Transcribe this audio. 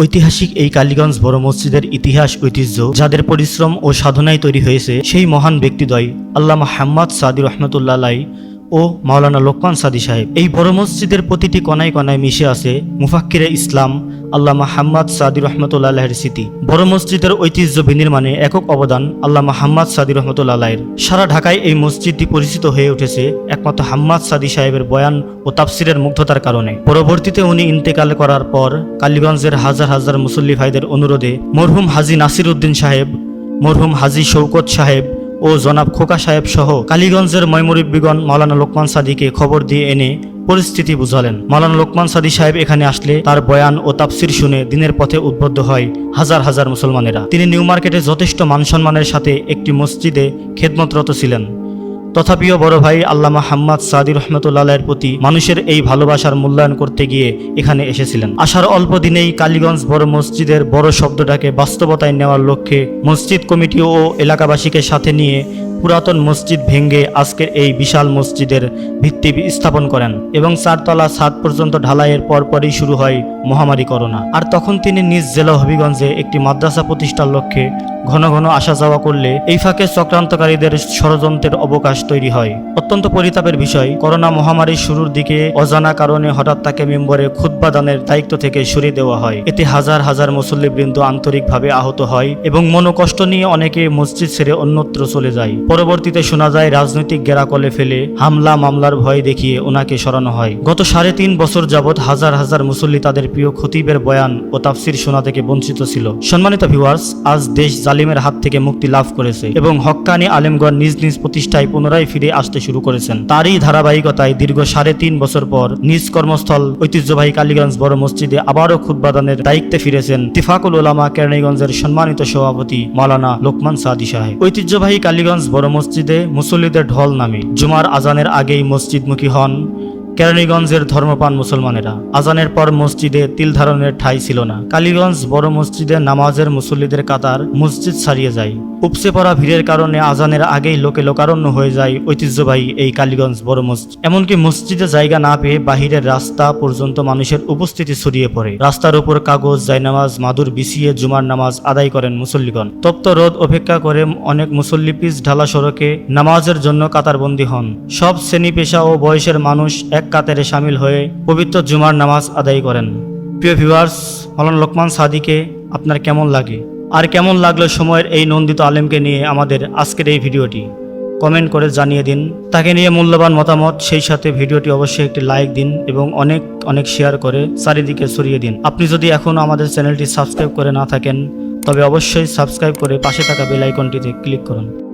ঐতিহাসিক এই কালীগঞ্জ বড় মসজিদের ইতিহাস, ঐতিহ্য, যাদের পরিশ্রম ও সাধনায় তৈরি হয়েছে সেই মহান ব্যক্তিদ্বয় আল্লামা হাম্মদ সাদি রহমতুল্লাহ ও মাওলানা লোকমান সাদি সাহেব। এই বড় মসজিদের প্রতিটি কণায় কণায় মিশে আছে মুফাক্কিরে ইসলাম, আল্লামা হাম্মাদ সাদি রহমতুল্লাহ আলাহের স্মৃতি। বড় মসজিদের ঐতিহ্য বিনির্মাণে একক অবদান আল্লামা হাম্মাদ সাদি রহমতুল্লাহ আলাহের সারা ঢাকায় এই মসজিদটি পরিচিত হয়ে উঠেছে একমাত্র হাম্মাদ সাদি সাহেবের বয়ান ও তাফসিরের মুগ্ধতার কারণে। পরবর্তীতে উনি ইন্তেকাল করার পর কালীগঞ্জের হাজার হাজার মুসল্লি ভাইদের অনুরোধে মরহুম হাজি নাসির উদ্দিন সাহেব, মরহুম হাজি শৌকত সাহেব ও জনাব খোকা সাহেব সহ কালীগঞ্জের ময়মুরিব্বিগণ মাওলানা লোকমান সাদিকে খবর দিয়ে এনে পরিস্থিতি বুঝালেন। মাওলানা লোকমান সাদি সাহেব এখানে আসলে তার বয়ান ও তাপসির শুনে দিনের পথে উদ্বুদ্ধ হয় হাজার হাজার মুসলমানেরা। তিনি নিউ মার্কেটে যথেষ্ট মানসম্মানের সাথে একটি মসজিদে খেদমতরত ছিলেন। তথাপিও বড় ভাই আল্লামা হাম্মাদ সাদি রহমতুল্লাহের প্রতি মানুষের এই ভালোবাসার মূল্যায়ন করতে গিয়ে এখানে এসেছিলেন। আসার অল্প দিনেই কালীগঞ্জ বড় মসজিদের বড় শব্দটাকে বাস্তবতায় নেওয়ার লক্ষ্যে মসজিদ কমিটি ও এলাকাবাসীকে সাথে নিয়ে পুরাতন মসজিদ ভেঙ্গে আজকের এই বিশাল মসজিদের ভিত্তি স্থাপন করেন এবং চারতলা ছাদ পর্যন্ত ঢালাইয়ের পরপরই শুরু হয় মহামারী করোনা। আর তখন তিনি নিজ জেলা হবিগঞ্জে একটি মাদ্রাসা প্রতিষ্ঠার লক্ষ্যে ঘন ঘন আসা যাওয়া করলে এই ফাঁকে চক্রান্তকারীদের ষড়যন্ত্রের অবকাশ তৈরি হয়। অত্যন্ত পরিতাপের বিষয়, করোনা মহামারীর শুরুর দিকে অজানা কারণে হঠাৎ তাকে মেম্বরে খুদ্া দানের দায়িত্ব থেকে সরিয়ে দেওয়া হয়। এতে হাজার হাজার মুসল্লিবৃন্দ আন্তরিকভাবে আহত হয় এবং মনোকষ্ট নিয়ে অনেকে মসজিদ ছেড়ে অন্যত্র চলে যায়। পরবর্তীতে শোনা যায়, রাজনৈতিক গেরাকলে ফেলে হামলা মামলার ভয় দেখিয়ে ওনাকে সরানো হয়। গত সাড়ে তিন বছর যাবৎ হাজার হাজার মুসল্লি তাদের প্রিয় খতিবের বয়ান ও তাফসির শোনা থেকে বঞ্চিত ছিল। সম্মানিত ভিউয়ার্স আজ দেশ জালিমের হাত থেকে মুক্তি লাভ করেছে এবং হক্কানি আলেমগণ নিজ নিজ প্রতিষ্ঠায় পুনরায় ফিরে আসতে শুরু করেছেন। তারই ধারাবাহিকতায় দীর্ঘ সাড়ে তিন বছর পর নিজ কর্মস্থল ঐতিহ্যবাহী কালীগঞ্জ বড় মসজিদে আবারও খুদ্বাদানের দায়িত্বে ফিরেছেন তিফাকুল ওলামা কেরানীগঞ্জের সম্মানিত সভাপতি মাওলানা লোকমান সাদি সাহেব। ঐতিহ্যবাহী কালীগঞ্জ বড় মসজিদে মুসল্লিদের ঢল নামে। জুমার আজানের আগেই মসজিদমুখী হন কেরানীগঞ্জের ধর্মপান মুসলমানেরা। আজানের পর মসজিদে তিল ধারণের ঠাঁই ছিল না। কালীগঞ্জ বড় মসজিদে নামাজের মুসল্লিদের কাতার মসজিদ ছাড়িয়ে যায়। উপসে পড়া ভিড়ের কারণে আজানের আগেই লোকে লোকারণ্য হয়ে যায় ঐতিহ্যবাহী এই কালীগঞ্জ বড় মসজিদ। এমনকি মসজিদে জায়গা না পেয়ে বাহিরের রাস্তা পর্যন্ত মানুষের উপস্থিতি ছড়িয়ে পড়ে। রাস্তার উপর কাগজ, জায়নামাজ, মাদুর বিছিয়ে জুমার নামাজ আদায় করেন মুসল্লিগণ। তপ্ত রোদ অপেক্ষা করে অনেক মুসল্লি পিস ঢালা সড়কে নামাজের জন্য কাতারবন্দি হন। সব শ্রেণি পেশা ও বয়সের মানুষ এক কাতারে সামিল হয়ে পবিত্র জুমার নামাজ আদায় করেন। প্রিয় ভিউয়ার্স মলান লোকমান সাদিকে আপনার কেমন লাগে? আর কেমন লাগল সময়ের এই নন্দিত আলেমকে নিয়ে আমাদের আজকের এই ভিডিওটি? কমেন্ট করে জানিয়ে দিন। তাকে নিয়ে মূল্যবান মতামত, সেই সাথে ভিডিওটি অবশ্যই একটি লাইক দিন এবং অনেক অনেক শেয়ার করে চারিদিকে ছড়িয়ে দিন। আপনি যদি এখনও আমাদের চ্যানেলটি সাবস্ক্রাইব করে না থাকেন, তবে অবশ্যই সাবস্ক্রাইব করে পাশে থাকা বেল আইকনটিতে ক্লিক করুন।